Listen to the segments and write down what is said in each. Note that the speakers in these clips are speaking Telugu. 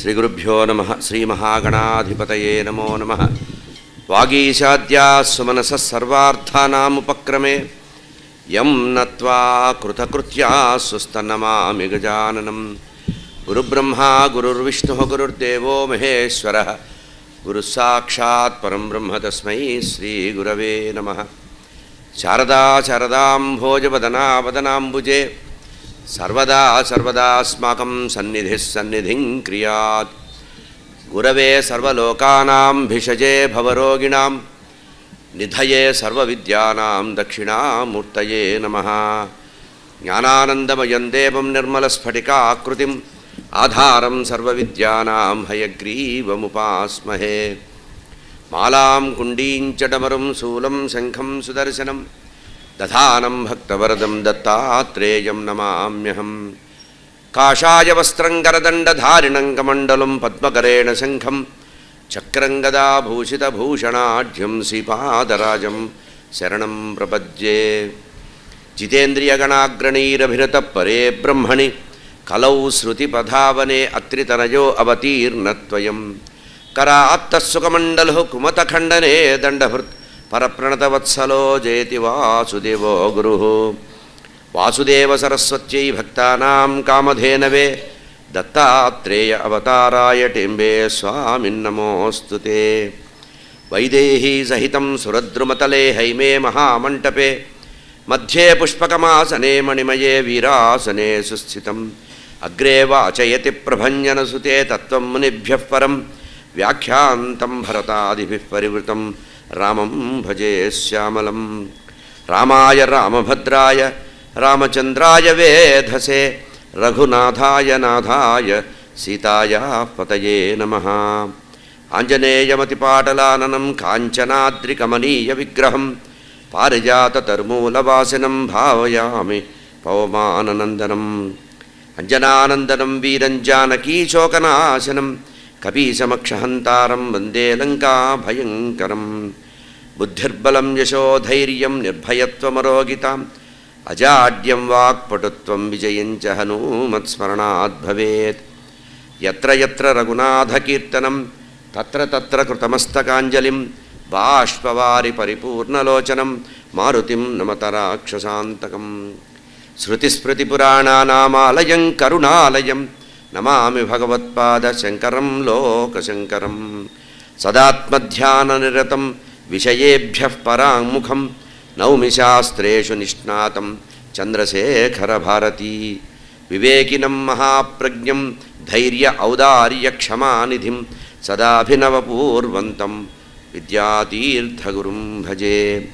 శ్రీగురుభ్యో నమ. శ్రీమహాగణాధిపతయే నమో నమ. వాగీశాద్యా సుమనస సర్వార్థానాముపక్రమే. యం నత్వా కృతకృత్యా సుస్తన్నమామి గజాననం. గురుబ్రహ్మా గురుర్విష్ణు గురుర్దేవో మహేశ్వర. గురుసాక్షాత్ పరం బ్రహ్మ తస్మై శ్రీగురవే నమ. శారదా శారదాంభోజవదనావదనాంబుజే సర్వదా సర్వదాస్మాకం సన్నిధి సన్నిధిం క్రియాత్. గురవే సర్వలోకానాం భిషజే భవరోగిణాం నిధయే సర్వవిద్యానాం దక్షిణామూర్తయే నమ. జ్ఞానానందమయం దేవం నిర్మలస్ఫటికాకృతిం ఆధారం సర్వవిద్యానాం హయగ్రీవముపాస్మహే. మాలాం కుండీంచడమరం శూలం శంఖం సుదర్శనం దధానం భక్తవరదం దత్తాత్రేయం నమామ్యహం. కాషాయ వస్త్రం గరదండధారిణం కమండలం పద్మకరేణ శంఖం. చక్రం గదాభూషితభూషణాఢ్యం శ్రీపాదరాజం శరణం ప్రపద్యే. జితేంద్రియగణాగ్రణీరభిరత పరే బ్రహ్మణి. కలౌ శృతిపధావనే అత్రితనయో అవతీర్ణత్వయం. కరాత్తసుఖమండలో కుమతఖండనే దండభృత్. పరప్రణతవత్సలో జయతి వాసుదేవో గురు. వాసుదేవ సరస్వత్యై భక్తానాం కామధేనవే దత్తాత్రేయ అవతారాయ టింబే స్వామిన్నమోస్తు వైదేహీ సహితం సురద్రుమతలే హైమే మహామంటపే. మధ్యే పుష్పకమాసనే మణిమయే వీరాసనే సుస్థితం. అగ్రే వాచయతి ప్రభంజనసు తత్వం మునిభ్య పరం. వ్యాఖ్యాంతం భరతాదిభిః పరివృతం. రామం భజే శ్యామలం. రామాయ రామభద్రాయ రామచంద్రాయ వేధసే రఘునాథాయ నాథాయ సీతాయా పతయే నమ. ఆంజనేయమతిపాటలాననం కాంచనాద్రికమనీయ విగ్రహం పారిజాతర్మూలవాసినం భావయామి పవమాననందనం. అంజనానందనం వీరం జానకీశోకనాశనం కపీశమక్షహంతారం వందే లంకా భయంకరం. బుద్ధిర్బలం యశోధైర్యం నిర్భయత్వమరోగితాం. అజాడ్యం వాక్పటుత్వం విజయం హనూమత్స్మరణాద్భవేత్ ఎత్ర ఎత్ర రఘునాథకీర్తనం తత్ర తత్ర కృతమస్తకాంజలిం బాష్పవారి పరిపూర్ణలోచనం మారుతిం నమత రాక్షసాంతకం శృతిస్మృతిపురాణానామాలయం కరుణాలయం నమామి భగవత్పాద భగవత్పాదశంకరం లోకశంకరం. సదాత్మధ్యాననిరతం విషయేభ్య పరాముఖం నౌమి శాస్త్రేషు నిష్ణాతం చంద్రశేఖరభారతీ. వివేకినం మహాప్రజ్ఞం ధైర్య ఔదార్యక్షమానిధిం సదాభినవపూర్వంతం విద్యాతీర్థగురుం భజే.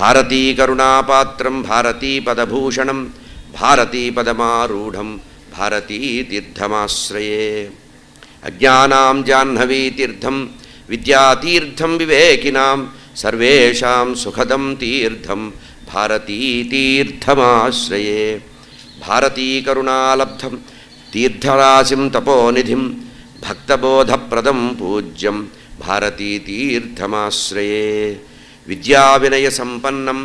భారతీకరుణాపాత్రం భారతీపదభూషణం భారతీపదమారూఢం భారతీతీర్థమాశ్రయే అజ్ఞానాం జాహ్నవీతీర్థం విద్యాతీర్థం వివేకినాం సర్వేషాం సుఖదం తీర్థం భారతీతీర్థమాశ్రయే భారతీకరుణాలబ్ధం తీర్థరాశిం తపోనిధిం భక్తబోధప్రదం పూజ్యం భారతీతీర్థమాశ్రయే విద్యావినయసంపన్నం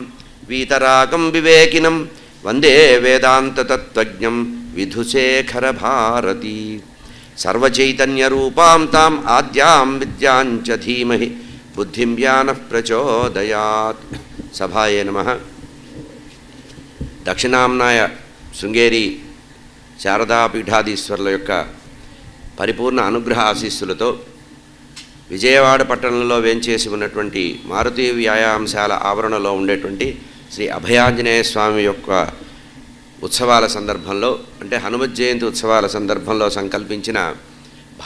వీతరాగం వివేకినం వందే వేదాంతతత్త్వజ్ఞం విధుశేఖరభారతీ సర్వచైతన్యరూపాం తాం ఆద్యాం విద్యాంచ ధీమహి బుద్ధిం యానః ప్రచోదయాత్ సభాయే నమ దక్షిణాంనాయ శృంగేరి శారదాపీఠాధీశ్వరుల యొక్క పరిపూర్ణ అనుగ్రహ ఆశీస్సులతో విజయవాడ పట్టణంలో వేంచేసి ఉన్నటువంటి మారుతి వ్యాయామశాల ఆవరణలో ఉండేటువంటి శ్రీ అభయాంజనేయ స్వామి యొక్క ఉత్సవాల సందర్భంలో అంటే హనుమత్ జయంతి ఉత్సవాల సందర్భంలో సంకల్పించిన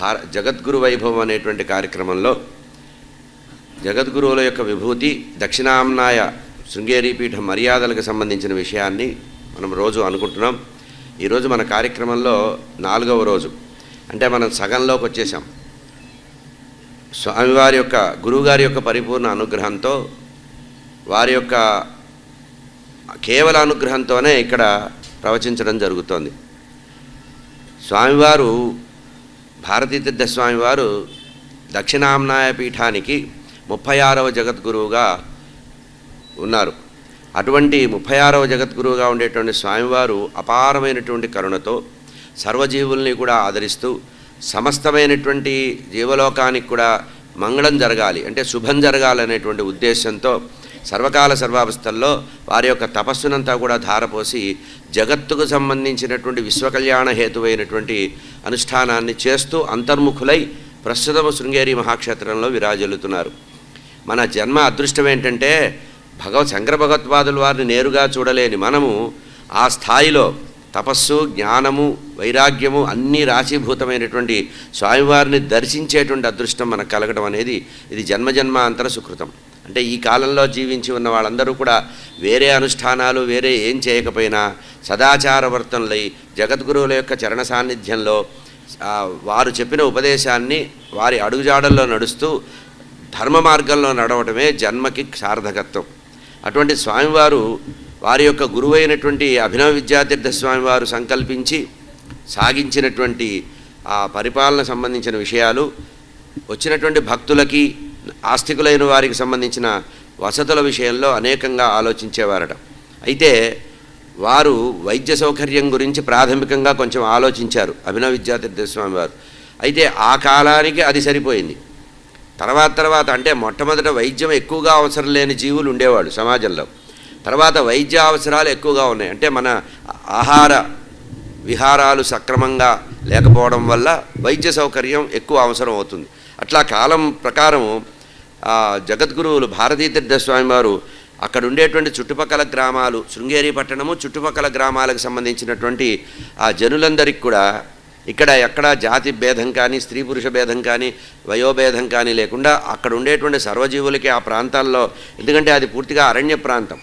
భార జగద్గురు వైభవం అనేటువంటి కార్యక్రమంలో జగద్గురువుల యొక్క విభూతి దక్షిణాంనాయ శృంగేరి పీఠం మర్యాదలకు సంబంధించిన విషయాన్ని మనం రోజు అనుకుంటున్నాం. ఈరోజు మన కార్యక్రమంలో నాలుగవ రోజు. అంటే మనం సగంలోకి వచ్చేసాం. స్వామివారి యొక్క గురువుగారి యొక్క పరిపూర్ణ అనుగ్రహంతో వారి యొక్క కేవల అనుగ్రహంతోనే ఇక్కడ ప్రవచించడం జరుగుతోంది. స్వామివారు భారతీతీర్థ స్వామివారు దక్షిణాంనాయ పీఠానికి ముప్పై ఆరవ జగద్గురువుగా ఉన్నారు. అటువంటి ముప్పై ఆరవ జగద్గురువుగా ఉండేటువంటి స్వామివారు అపారమైనటువంటి కరుణతో సర్వజీవుల్ని కూడా ఆదరిస్తూ సమస్తమైనటువంటి జీవలోకానికి కూడా మంగళం జరగాలి అంటే శుభం జరగాలనేటువంటి ఉద్దేశంతో సర్వకాల సర్వావస్థల్లో వారి యొక్క తపస్సునంతా కూడా ధారపోసి జగత్తుకు సంబంధించినటువంటి విశ్వకళ్యాణ హేతువైనటువంటి అనుష్ఠానాన్ని చేస్తూ అంతర్ముఖులై ప్రస్తుతము శృంగేరి మహాక్షేత్రంలో విరాజల్లుతున్నారు. మన జన్మ అదృష్టం ఏంటంటే భగవత్ శంకర భగవత్పాదుల వారిని నేరుగా చూడలేని మనము ఆ స్థాయిలో తపస్సు జ్ఞానము వైరాగ్యము అన్నీ రాశీభూతమైనటువంటి స్వామివారిని దర్శించేటువంటి అదృష్టం మనకు కలగడం అనేది ఇది జన్మజన్మాంతర సుకృతం. అంటే ఈ కాలంలో జీవించి ఉన్న వాళ్ళందరూ కూడా వేరే అనుష్ఠానాలు వేరే ఏం చేయకపోయినా సదాచారవర్తనలై జగద్గురువుల యొక్క చరణ సాన్నిధ్యంలో వారు చెప్పిన ఉపదేశాన్ని వారి అడుగుజాడల్లో నడుస్తూ ధర్మ మార్గంలో నడవటమే జన్మకి సార్థకత్వం. అటువంటి స్వామివారు వారి యొక్క గురువైనటువంటి అభినవ విద్యాతీర్థ స్వామివారు సంకల్పించి సాగించినటువంటి ఆ పరిపాలన సంబంధించిన విషయాలు వచ్చినటువంటి భక్తులకి ఆస్తికులైన వారికి సంబంధించిన వసతుల విషయంలో అనేకంగా ఆలోచించేవారట. అయితే వారు వైద్య సౌకర్యం గురించి ప్రాథమికంగా కొంచెం ఆలోచించారు అభినవ విద్యాతీర్థ స్వామి వారు అయితే ఆ కాలానికి అది సరిపోయింది. తర్వాత తర్వాత అంటే మొట్టమొదట వైద్యం ఎక్కువగా అవసరం లేని జీవులు ఉండేవాడు సమాజంలో. తర్వాత వైద్య అవసరాలు ఎక్కువగా ఉన్నాయి. అంటే మన ఆహార విహారాలు సక్రమంగా లేకపోవడం వల్ల వైద్య సౌకర్యం ఎక్కువ అవసరం అవుతుంది. అట్లా కాలం ప్రకారం జగద్గురువులు భారతీతీర్థ స్వామి వారు అక్కడ ఉండేటువంటి చుట్టుపక్కల గ్రామాలు శృంగేరి పట్టణము చుట్టుపక్కల గ్రామాలకు సంబంధించినటువంటి ఆ జనులందరికీ కూడా ఇక్కడ ఎక్కడ జాతి భేదం కానీ స్త్రీ పురుష భేదం కానీ వయోభేదం కానీ లేకుండా అక్కడ ఉండేటువంటి సర్వజీవులకి ఆ ప్రాంతాల్లో ఎందుకంటే అది పూర్తిగా అరణ్య ప్రాంతం.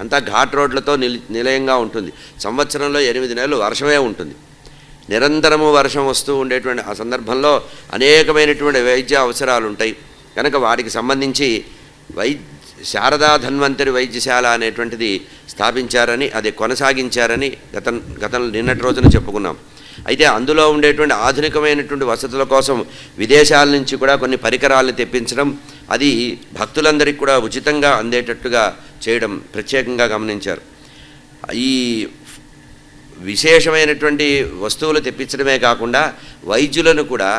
అంతా ఘాట్ రోడ్లతో నిలయంగా ఉంటుంది. సంవత్సరంలో ఎనిమిది నెలలు వర్షమే ఉంటుంది. నిరంతరము వర్షం వస్తూ ఉండేటువంటి ఆ సందర్భంలో అనేకమైనటువంటి వైద్య అవసరాలు ఉంటాయి కనుక వాటికి సంబంధించి వై శారదా ధన్వంతరి వైద్యశాల అనేటువంటిది స్థాపించారని అది కొనసాగించారని గత గతం నిన్నటి రోజున చెప్పుకున్నాం. అయితే అందులో ఉండేటువంటి ఆధునికమైనటువంటి వసతుల కోసం విదేశాల నుంచి కూడా కొన్ని పరికరాలను తెప్పించడం అది భక్తులందరికీ కూడా ఉచితంగా అందేటట్టుగా చేయడం ప్రత్యేకంగా గమనించారు. ఈ విశేషమైనటువంటి వస్తువులు తెప్పించడమే కాకుండా వైద్యులను కూడా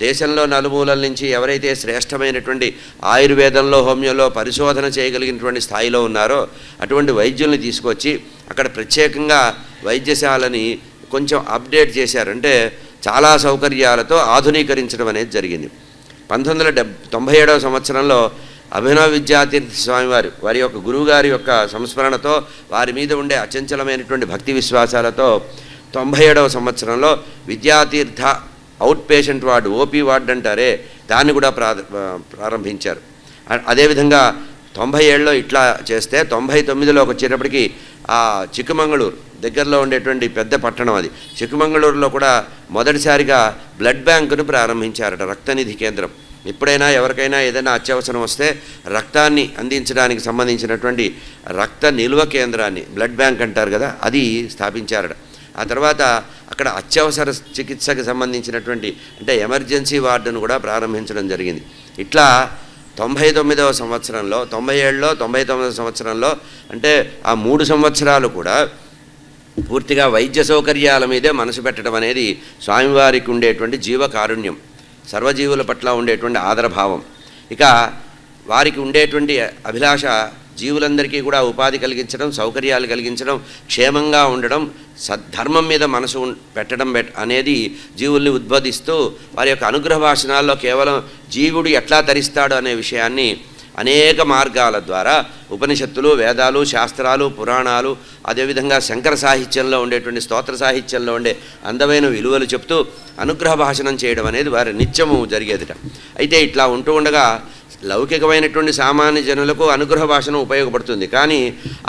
దేశంలో నలుమూలల నుంచి ఎవరైతే శ్రేష్టమైనటువంటి ఆయుర్వేదంలో హోమియోలో పరిశోధన చేయగలిగినటువంటి స్థాయిలో ఉన్నారో అటువంటి వైద్యుల్ని తీసుకొచ్చి అక్కడ ప్రత్యేకంగా వైద్యశాలని కొంచెం అప్డేట్ చేశారంటే చాలా సౌకర్యాలతో ఆధునీకరించడం అనేది జరిగింది. పంతొమ్మిది వందల డెబ్ తొంభై ఏడవ సంవత్సరంలో అభినవ విద్యాతీర్థ స్వామివారు వారి యొక్క గురువుగారి యొక్క సంస్మరణతో వారి మీద ఉండే అచంచలమైనటువంటి భక్తి విశ్వాసాలతో తొంభై ఏడవ సంవత్సరంలో Vidyatheertha outpatient ward OP ward అంటారే దాన్ని కూడా ప్రారంభించారు. అదేవిధంగా తొంభై ఏళ్ళలో ఇట్లా చేస్తే తొంభై తొమ్మిదిలోకి వచ్చేటప్పటికి ఆ చిక్కమంగళూరు దగ్గరలో ఉండేటువంటి పెద్ద పట్టణం అది. చిక్కమంగళూరులో కూడా మొదటిసారిగా బ్లడ్ బ్యాంకును ప్రారంభించారట రక్తనిధి కేంద్రం. ఎప్పుడైనా ఎవరికైనా ఏదైనా అత్యవసరం వస్తే రక్తాన్ని అందించడానికి సంబంధించినటువంటి రక్త నిల్వ కేంద్రాన్ని బ్లడ్ బ్యాంక్ అంటారు కదా అది స్థాపించారట. ఆ తర్వాత అక్కడ అత్యవసర చికిత్సకు సంబంధించినటువంటి అంటే ఎమర్జెన్సీ వార్డును కూడా ప్రారంభించడం జరిగింది. ఇట్లా తొంభై తొమ్మిదవ సంవత్సరంలో తొంభై ఏడులో తొంభై తొమ్మిదవ సంవత్సరంలో అంటే ఆ మూడు సంవత్సరాలు కూడా పూర్తిగా వైద్య సౌకర్యాల మీదే మనసు పెట్టడం అనేది స్వామివారికి ఉండేటువంటి జీవకారుణ్యం సర్వజీవుల పట్ల ఉండేటువంటి ఆదరభావం. ఇక వారికి ఉండేటువంటి అభిలాష జీవులందరికీ కూడా ఉపాధి కలిగించడం సౌకర్యాలు కలిగించడం క్షేమంగా ఉండడం సద్ధర్మం మీద మనసు పెట్టడం అనేది జీవుల్ని ఉద్బోధిస్తూ వారి యొక్క అనుగ్రహ భాషణాల్లో కేవలం జీవుడు ఎట్లా తరిస్తాడు అనే విషయాన్ని అనేక మార్గాల ద్వారా ఉపనిషత్తులు వేదాలు శాస్త్రాలు పురాణాలు అదేవిధంగా శంకర సాహిత్యంలో ఉండేటువంటి స్తోత్ర సాహిత్యంలో ఉండే అందమైన విలువలు చెప్తూ అనుగ్రహ భాషణం చేయడం అనేది వారి నిత్యము జరిగేదిట. అయితే ఇట్లా ఉంటూ ఉండగా లౌకికమైనటువంటి సామాన్య జనులకు అనుగ్రహ భాషను ఉపయోగపడుతుంది. కానీ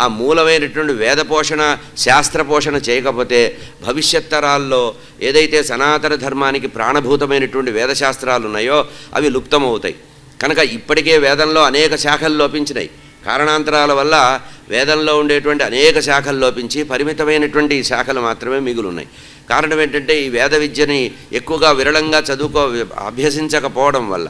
ఆ మూలమైనటువంటి వేద పోషణ శాస్త్ర పోషణ చేయకపోతే భవిష్యత్ తరాల్లో ఏదైతే సనాతన ధర్మానికి ప్రాణభూతమైనటువంటి వేదశాస్త్రాలు ఉన్నాయో అవి లుప్తమవుతాయి. కనుక ఇప్పటికే వేదంలో అనేక శాఖలు లోపించినాయి. కారణాంతరాల వల్ల వేదంలో ఉండేటువంటి అనేక శాఖలు లోపించి పరిమితమైనటువంటి శాఖలు మాత్రమే మిగులున్నాయి. కారణం ఏంటంటే ఈ వేద విద్యని ఎక్కువగా విరళంగా చదువుకో అభ్యసించకపోవడం వల్ల.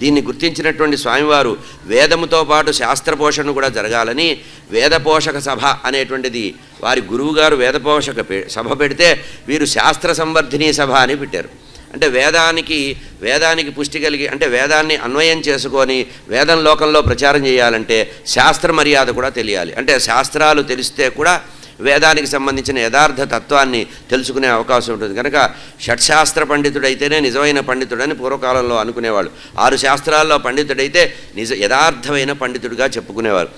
దీన్ని గుర్తించినటువంటి స్వామివారు వేదముతో పాటు శాస్త్రపోషణ కూడా జరగాలని వేదపోషక సభ అనేటువంటిది వారి గురువుగారు వేదపోషక పె- సభ పెడితే వీరు శాస్త్ర సంవర్ధిని సభ అని పెట్టారు. అంటే వేదానికి వేదానికి పుష్టి కలిగి అంటే వేదాన్ని అన్వయం చేసుకొని వేదం లోకంలో ప్రచారం చేయాలంటే శాస్త్ర మర్యాద కూడా తెలియాలి. అంటే శాస్త్రాలు తెలిస్తే కూడా వేదానికి సంబంధించిన యథార్థ తత్వాన్ని తెలుసుకునే అవకాశం ఉంటుంది. కనుక షట్శాస్త్ర పండితుడైతేనే నిజమైన పండితుడని పూర్వకాలంలో అనుకునేవాళ్ళు. ఆరు శాస్త్రాల్లో పండితుడైతే నిజ యథార్థమైన పండితుడిగా చెప్పుకునేవారు.